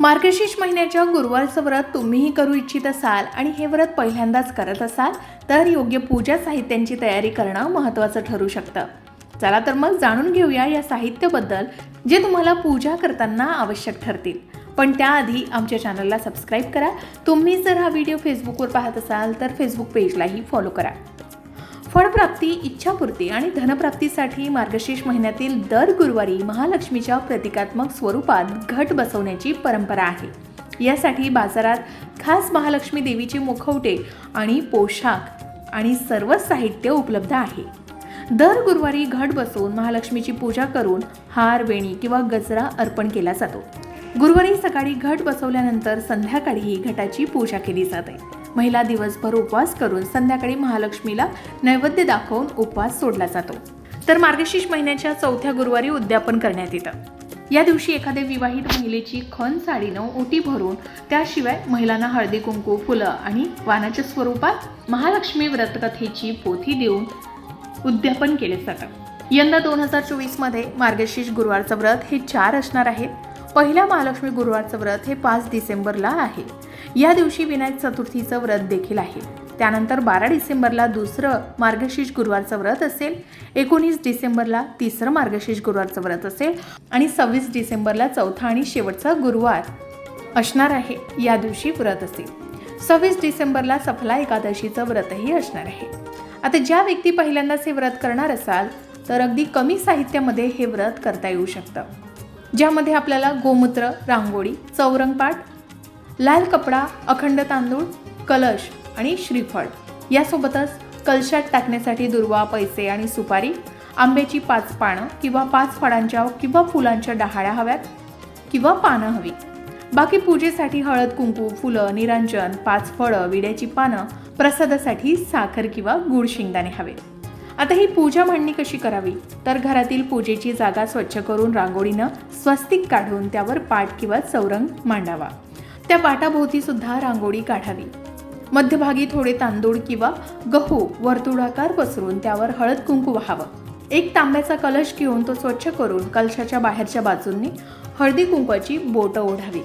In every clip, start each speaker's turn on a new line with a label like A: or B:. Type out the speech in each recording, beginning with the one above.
A: मार्गशीर्ष महिन्याच्या गुरुवारचं व्रत तुम्हीही करू इच्छित असाल आणि हे व्रत पहिल्यांदाच करत असाल तर योग्य पूजा साहित्यांची तयारी करणं महत्त्वाचं ठरू शकतं. चला तर मग जाणून घेऊया या साहित्याबद्दल जे तुम्हाला पूजा करताना आवश्यक ठरतील. पण त्याआधी आमच्या चॅनलला सबस्क्राईब करा. तुम्ही जर हा व्हिडिओ फेसबुकवर पाहत असाल तर फेसबुक पेजलाही फॉलो करा. फळप्राप्ती इच्छापूर्ती आणि धनप्राप्तीसाठी मार्गशीर्ष महिन्यातील दर गुरुवारी महालक्ष्मीच्या प्रतिकात्मक स्वरूपात घट बसवण्याची परंपरा आहे. यासाठी बाजारात खास महालक्ष्मी देवीचे मुखवटे आणि पोशाख आणि सर्व साहित्य उपलब्ध आहे. दर गुरुवारी घट बसवून महालक्ष्मीची पूजा करून हार वेणी किंवा गजरा अर्पण केला जातो. गुरुवारी सकाळी घट बसवल्यानंतर संध्याकाळी घटाची पूजा केली जाते. महिला दिवसभर उपवास करून संध्याकाळी महालक्ष्मीला नैवेद्य दाखवून उपवास सोडला जातो. तर मार्गशीर्ष महिन्याच्या चौथ्या गुरुवारी उद्यापन करण्यात येतं. या दिवशी एखाद्या विवाहित महिलेची खण साडीनं ओटी भरून त्याशिवाय महिलांना हळदी कुंकू फुलं आणि वानाच्या स्वरूपात महालक्ष्मी व्रतकथेची पोथी देऊन उद्यापन केले जातं. यंदा दोन हजार चोवीसमध्ये मार्गशीर्ष गुरुवारचं व्रत हे चार असणार आहेत पहिल्या महालक्ष्मी गुरुवारचं व्रत हे पाच डिसेंबरला आहे. या दिवशी विनायक चतुर्थीचं व्रत देखील आहे. त्यानंतर बारा डिसेंबरला दुसरं मार्गशीर्ष गुरुवारचं व्रत असेल एकोणीस डिसेंबरला तिसरं मार्गशीर्ष गुरुवारचं व्रत असेल आणि सव्वीस डिसेंबरला चौथा आणि शेवटचा गुरुवार असणार आहे या दिवशी व्रत असेल. सव्वीस डिसेंबरला सफला एकादशीचं व्रतही असणार आहे. आता ज्या व्यक्ती पहिल्यांदाच हे व्रत करणार असाल तर अगदी कमी साहित्यामध्ये हे व्रत करता येऊ शकतं. ज्यामध्ये आपल्याला गोमूत्र रांगोळी चौरंगपाठ लाल कपडा अखंड तांदूळ कलश आणि श्रीफळ. यासोबतच कलशात टाकण्यासाठी दुर्वा पैसे आणि सुपारी आंब्याची पाच पानं किंवा पाच फळांच्या किंवा फुलांच्या डहाळ्या हव्यात किंवा पानं हवी. बाकी पूजेसाठी हळद कुंकू फुलं निरांजन पाच फळं विड्याची पानं प्रसादासाठी साखर किंवा गुळ शेंगदाणे हवे. आता ही पूजा मांडणी कशी करावी? तर घरातील पूजेची जागा स्वच्छ करून रांगोळीनं स्वस्तिक काढून त्यावर पाठ किंवा चौरंग मांडावा. त्या पाटाभोवती सुद्धा रांगोळी काढावी. मध्यभागी थोडे तांदूळ किंवा गहू वर्तुळाकार पसरून त्यावर हळद कुंकू व्हावं. एक तांब्याचा कलश घेऊन तो स्वच्छ करून कलशाच्या बाहेरच्या बाजूंनी हळदी कुंकवाची बोटं ओढावी.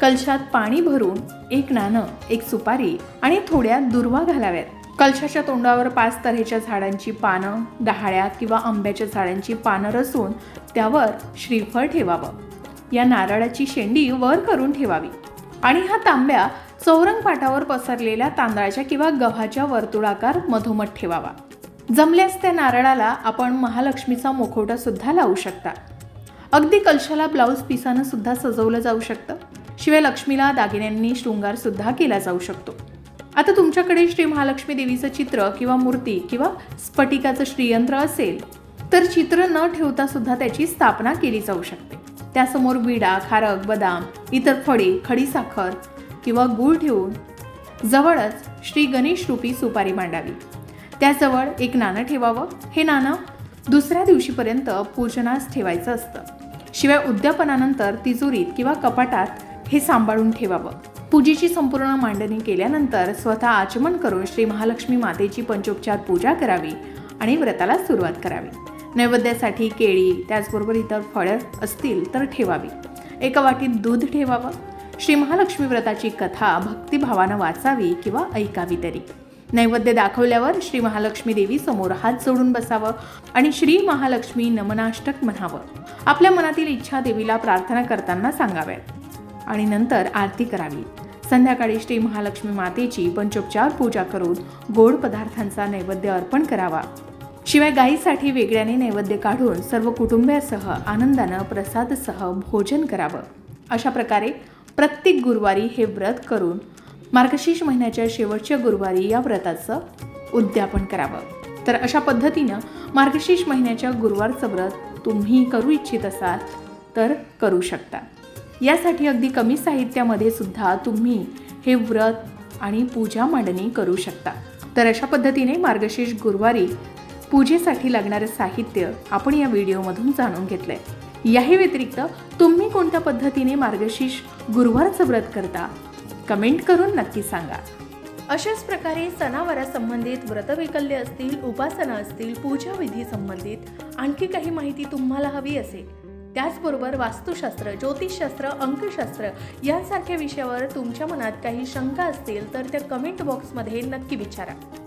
A: कलशात पाणी भरून एक नाणं एक सुपारी आणि थोड्या दुर्वा घालाव्यात. कलशाच्या तोंडावर पाच तऱ्हेच्या झाडांची पानं डहाळ्या किंवा आंब्याच्या झाडांची पानं रचून त्यावर श्रीफळ ठेवावं. या नारळाची शेंडी वर करून ठेवावी. आणि हा तांब्या चौरंग पाटावर पसरलेल्या तांदळाच्या किंवा गव्हाच्या वर्तुळाकार मधोमध ठेवावा. जमल्यास त्या नारळाला आपण महालक्ष्मीचा मुखवटा सुद्धा लावू शकता. अगदी कलशाला ब्लाऊज पिसानं सुद्धा सजवलं जाऊ शकतं. शिवाय लक्ष्मीला दागिन्यांनी शृंगार सुद्धा केला जाऊ शकतो. आता तुमच्याकडे श्री महालक्ष्मी देवीचं चित्र किंवा मूर्ती किंवा स्फटिकाचं श्रीयंत्र असेल तर चित्र न ठेवता सुद्धा त्याची स्थापना केली जाऊ शकते. त्यासमोर विडा खारक बदाम इतर फळे खडीसाखर किंवा गूळ ठेवून जवळच श्री गणेश रूपी सुपारी मांडावी. त्याजवळ एक नाणं ठेवावं. हे नाणं दुसऱ्या दिवशीपर्यंत पूजनास ठेवायचं असतं. शिवाय उद्यापनानंतर तिजोरीत किंवा कपाटात हे सांभाळून ठेवावं. पूजेची संपूर्ण मांडणी केल्यानंतर स्वतः आचमन करून श्री महालक्ष्मी मातेची पंचोपचार पूजा करावी आणि व्रताला सुरुवात करावी. नैवेद्यासाठी केळी त्याचबरोबर इतर फळं असतील तर ठेवावी. एका वाटीत दूध ठेवावं. श्री महालक्ष्मी व्रताची कथा भक्तिभावानं वाचावी किंवा ऐकावी तरी. नैवेद्य दाखवल्यावर श्री महालक्ष्मी देवी समोर हात जोडून बसावं आणि श्री महालक्ष्मी नमनाष्टक म्हणावं. आपल्या मनातील इच्छा देवीला प्रार्थना करताना सांगाव्यात. आणि नंतर आरती करावी. संध्याकाळी श्री महालक्ष्मी मातेची पंचोपचार पूजा करून गोड पदार्थांचा नैवेद्य अर्पण करावा. शिवाय गाईसाठी वेगळ्याने नैवेद्य काढून सर्व कुटुंबियासह आनंदानं प्रसादसह भोजन करावं. अशा प्रकारे प्रत्येक गुरुवारी हे व्रत करून मार्गशीर्ष महिन्याच्या शेवटच्या गुरुवारी या व्रताचं उद्यापन करावं. तर अशा पद्धतीनं मार्गशीर्ष महिन्याच्या गुरुवारचं व्रत तुम्ही करू इच्छित असाल तर करू शकता. यासाठी अगदी कमी साहित्यामध्ये सुद्धा तुम्ही हे व्रत आणि पूजा मांडणी करू शकता. तर अशा पद्धतीने मार्गशीर्ष गुरुवारी पूजेसाठी लागणारं साहित्य आपण या व्हिडिओमधून जाणून घेतलंय. याही व्यतिरिक्त तुम्ही कोणत्या पद्धतीने मार्गशीर्ष गुरुवारचं व्रत करता? कमेंट करून नक्की सांगा. अशाच प्रकारे सणावारासंबंधित व्रतवैकल्य असतील उपासना असतील पूजाविधी संबंधित आणखी काही माहिती तुम्हाला हवी असेल. त्याचबरोबर वास्तुशास्त्र ज्योतिषशास्त्र अंकशास्त्र यांसारख्या विषयावर तुमच्या मनात काही शंका असतील तर त्या कमेंट बॉक्समध्ये नक्की विचारा.